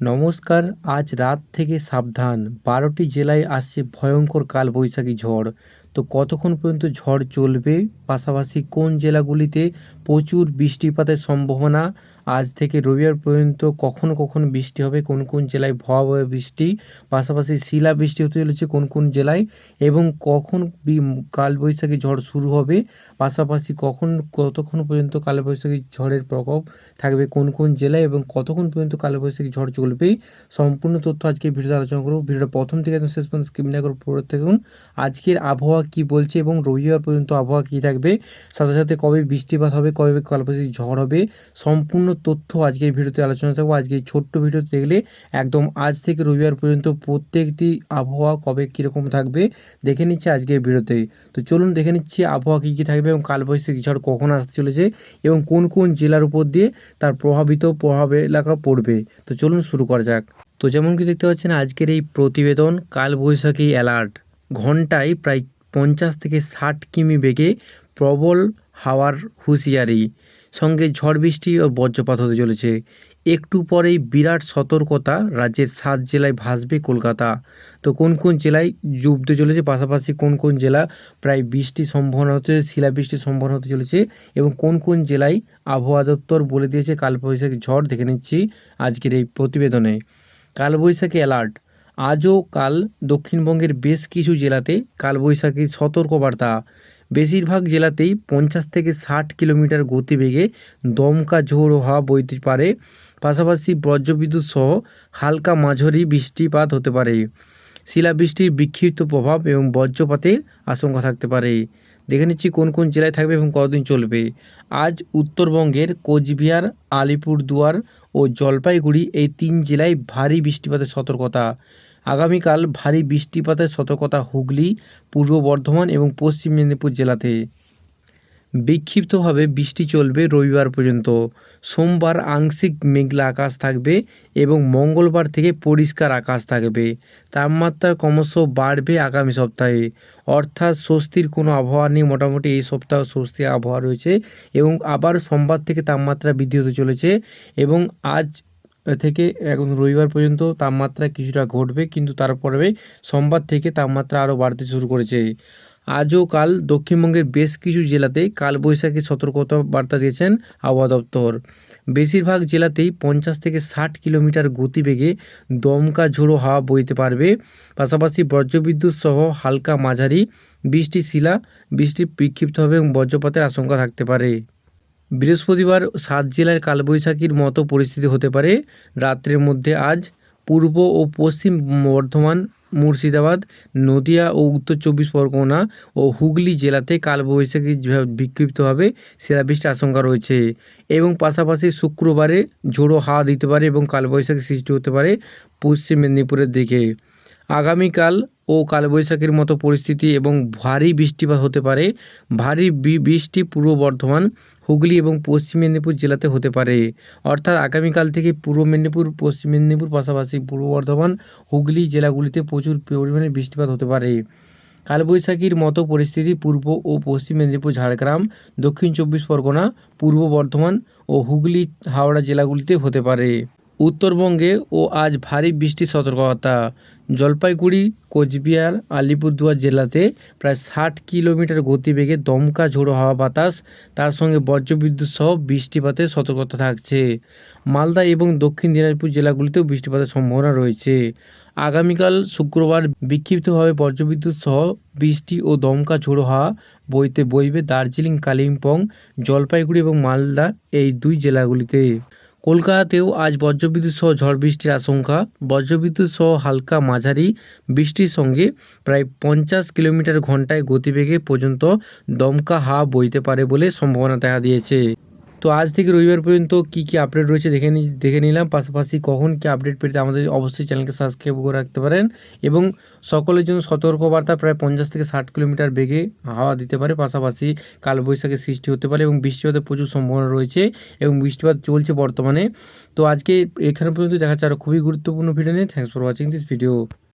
নমস্কার, আজ রাত থেকে সাবধান। বারোটি জেলায় আসছে ভয়ঙ্কর কালবৈশাখী ঝড়। তো কতক্ষণ পর্যন্ত ঝড় চলবে? পাশাপাশি কোন জেলাগুলিতে প্রচুর বৃষ্টিপাতের সম্ভাবনা? আজ থেকে রবিবার পর্যন্ত কখন কখন বৃষ্টি হবে। কোন কোন জেলায় ভয়াবহ বৃষ্টি, পাশাপাশি শিলা বৃষ্টি হতে চলেছে কোন কোন জেলায় এবং কখন কালবৈশাখী ঝড় শুরু হবে, পাশাপাশি কখন কতক্ষণ পর্যন্ত কালবৈশাখী ঝড়ের প্রকোপ থাকবে, কোন কোন জেলায় এবং কতক্ষণ পর্যন্ত কালবৈশাখী ঝড় চলবে, সম্পূর্ণ তথ্য আজকে ভিডিওতে আলোচনা করব। ভিডিওটা প্রথম থেকে শেষ পর্যন্ত স্কিপ না পড়ে থাকুন আজকের আবহাওয়া কি বলছে এবং রবিবার পর্যন্ত আবহাওয়া কি থাকবে, সাথে সাথে কবে বৃষ্টিপাত হবে, কবে কালবৈশাখী ঝড় হবে, সম্পূর্ণ তথ্য আজকের ভিডিওতে আলোচনা থাকব আজকে এই ছোট্ট ভিডিওতে দেখলে একদম আজ থেকে রবিবার পর্যন্ত প্রত্যেকটি আবহাওয়া কবে কীরকম থাকবে দেখে নিচ্ছে আজকের ভিডিওতে। তো চলুন দেখে নিচ্ছি আবহাওয়া কী কী থাকবে এবং কালবৈশাখী ঝড় কখন আসতে চলেছে এবং কোন কোন জেলার উপর দিয়ে তার প্রভাবিত প্রভাব এলাকা পড়বে। তো চলুন শুরু করা যাক। তো যেমন কি দেখতে পাচ্ছেন, আজকের এই প্রতিবেদন কালবৈশাখী অ্যালার্ট। ঘন্টায় প্রায় পঞ্চাশ থেকে ষাট কিমি বেগে প্রবল হাওয়ার হুঁশিয়ারি। সঙ্গে ঝড় বৃষ্টি ও বজ্রপাত হতে চলেছে। একটু পরেই বিরাট সতর্কতা রাজ্যের সাত জেলায় ভাসবে কলকাতা। তো কোন কোন জেলায় ডুবতে চলেছে? পাশাপাশি কোন কোন জেলা প্রায় বৃষ্টি সম্ভাবনা হতে, শিলাবৃষ্টির সম্ভাবনা হতে চলেছে এবং কোন কোন জেলায় আবহাওয়া দপ্তর বলে দিয়েছে কালবৈশাখী ঝড় দেখে নিচ্ছি আজকের এই প্রতিবেদনে। কালবৈশাখী অ্যালার্ট আজও কাল দক্ষিণবঙ্গের বেশ কিছু জেলাতে কালবৈশাখীর সতর্কবার্তা। বেশিরভাগ জেলাতেই পঞ্চাশ থেকে ষাট কিলোমিটার গতিবেগে দমকা ঝোড়ো হাওয়া বইতে পারে। পাশাপাশি বজ্রবিদ্যুৎ সহ হালকা মাঝারি বৃষ্টিপাত হতে পারে। শিলাবৃষ্টির বিক্ষিপ্ত প্রভাব এবং বজ্রপাতের আশঙ্কা থাকতে পারে। দেখে নিচ্ছি কোন কোন জেলায় থাকবে এবং কতদিন চলবে। আজ উত্তরবঙ্গের কোচবিহার, আলিপুরদুয়ার ও জলপাইগুড়ি এই তিন জেলায় ভারী বৃষ্টিপাতের সতর্কতা। আগামীকাল ভারী বৃষ্টিপাতের সতর্কতা হুগলি, পূর্ব বর্ধমান এবং পশ্চিম মেদিনীপুর জেলাতে। বিক্ষিপ্তভাবে বৃষ্টি চলবে রবিবার পর্যন্ত। সোমবার আংশিক মেঘলা আকাশ থাকবে এবং মঙ্গলবার থেকে পরিষ্কার আকাশ থাকবে। তাপমাত্রা ক্রমশ বাড়বে আগামী সপ্তাহে। অর্থাৎ স্বস্তির কোনো আবহাওয়া নেই। মোটামুটি এই সপ্তাহ স্বস্তির আবহাওয়া রয়েছে এবং আবার সোমবার থেকে তাপমাত্রা বৃদ্ধি হতে চলেছে এবং আজ থেকে এখন রবিবার পর্যন্ত তাপমাত্রা কিছুটা ঘটবে, কিন্তু তারপরে সোমবার থেকে তাপমাত্রা আরও বাড়তে শুরু করেছে। আজও কাল দক্ষিণবঙ্গের বেশ কিছু জেলাতে কালবৈশাখী সতর্কতা বার্তা দিয়েছেন আবহাওয়া দপ্তর। বেশিরভাগ জেলাতেই পঞ্চাশ থেকে ষাট কিলোমিটার গতিবেগে দমকা ঝোড়ো হাওয়া বইতে পারবে। পাশাপাশি বজ্রবিদ্যুৎ সহ হালকা মাঝারি বৃষ্টি শিলা, বৃষ্টি বিক্ষিপ্ত হবে এবং বজ্রপাতের আশঙ্কা থাকতে পারে। বৃহস্পতিবার সাত জেলায় কালবৈশাখীর মতো পরিস্থিতি হতে পারে। রাত্রের মধ্যে আজ পূর্ব ও পশ্চিম বর্ধমান, মুর্শিদাবাদ, নদিয়া ও উত্তর চব্বিশ পরগনা ও হুগলি জেলাতে কালবৈশাখী যেভাবে বিক্ষিপ্তভাবে শিলাবৃষ্টির আশঙ্কা রয়েছে এবং পাশাপাশি শুক্রবারে ঝোড়ো হাওয়া দিতে পারে এবং কালবৈশাখী সৃষ্টি হতে পারে পশ্চিম মেদিনীপুরের দিকে। আগামীকাল ও কালবৈশাখীর মতো পরিস্থিতি এবং ভারী বৃষ্টিপাত হতে পারে। ভারী বৃষ্টি পূর্ব বর্ধমান, হুগলি এবং পশ্চিম মেদিনীপুর জেলাতে হতে পারে। অর্থাৎ আগামীকাল থেকে পূর্ব মেদিনীপুর, পশ্চিম মেদিনীপুর, পাশাপাশি পূর্ব বর্ধমান, হুগলি জেলাগুলিতে প্রচুর পরিমাণে বৃষ্টিপাত হতে পারে। কালবৈশাখীর মতো পরিস্থিতি পূর্ব ও পশ্চিম মেদিনীপুর, ঝাড়গ্রাম, দক্ষিণ চব্বিশ পরগনা, পূর্ব বর্ধমান ও হুগলি, হাওড়া জেলাগুলিতে হতে পারে। উত্তরবঙ্গে ও আজ ভারী বৃষ্টির সতর্কতা। জলপাইগুড়ি, কোচবিহার, আলিপুরদুয়ার জেলাতে প্রায় ষাট কিলোমিটার গতিবেগে দমকা ঝোড়ো হাওয়া বাতাস, তার সঙ্গে বজ্রবিদ্যুৎ সহ বৃষ্টিপাতের সতর্কতা থাকছে। মালদা এবং দক্ষিণ দিনাজপুর জেলাগুলিতেও বৃষ্টিপাতের সম্ভাবনা রয়েছে। আগামীকাল শুক্রবার বিক্ষিপ্তভাবে বজ্রবিদ্যুৎ সহ বৃষ্টি ও দমকা ঝোড়ো হাওয়া বইতে বইবে দার্জিলিং, কালিম্পং, জলপাইগুড়ি এবং মালদা এই দুই জেলাগুলিতে। কলকাতাতেও আজ বজ্রবিদ্যুৎ সহ ঝড় বৃষ্টির আশঙ্কা। বজ্রবিদ্যুৎ সহ হালকা মাঝারি বৃষ্টির সঙ্গে প্রায় পঞ্চাশ কিলোমিটার ঘন্টায় গতিবেগে পর্যন্ত দমকা হাওয়া বইতে পারে বলে সম্ভাবনা দেখা দিয়েছে। তো আজ থেকে রবিবার পর্যন্ত কী কী আপডেট রয়েছে দেখে নি দেখে নিলাম। পাশাপাশি কখন কী আপডেট পেতে আমাদের অবশ্যই চ্যানেলকে সাবস্ক্রাইব করে রাখতে পারেন এবং সকলের জন্য সতর্কবার্তা প্রায় পঞ্চাশ থেকে ষাট কিলোমিটার বেগে হাওয়া দিতে পারে। পাশাপাশি কালবৈশাখের সৃষ্টি হতে পারে এবং বৃষ্টিপাতের প্রচুর সম্ভাবনা রয়েছে এবং বৃষ্টিপাত চলছে বর্তমানে। তো আজকে এখানে পর্যন্ত দেখা যাচ্ছে আরও খুবই গুরুত্বপূর্ণ ভিডিও নিয়ে। Thanks for watching this video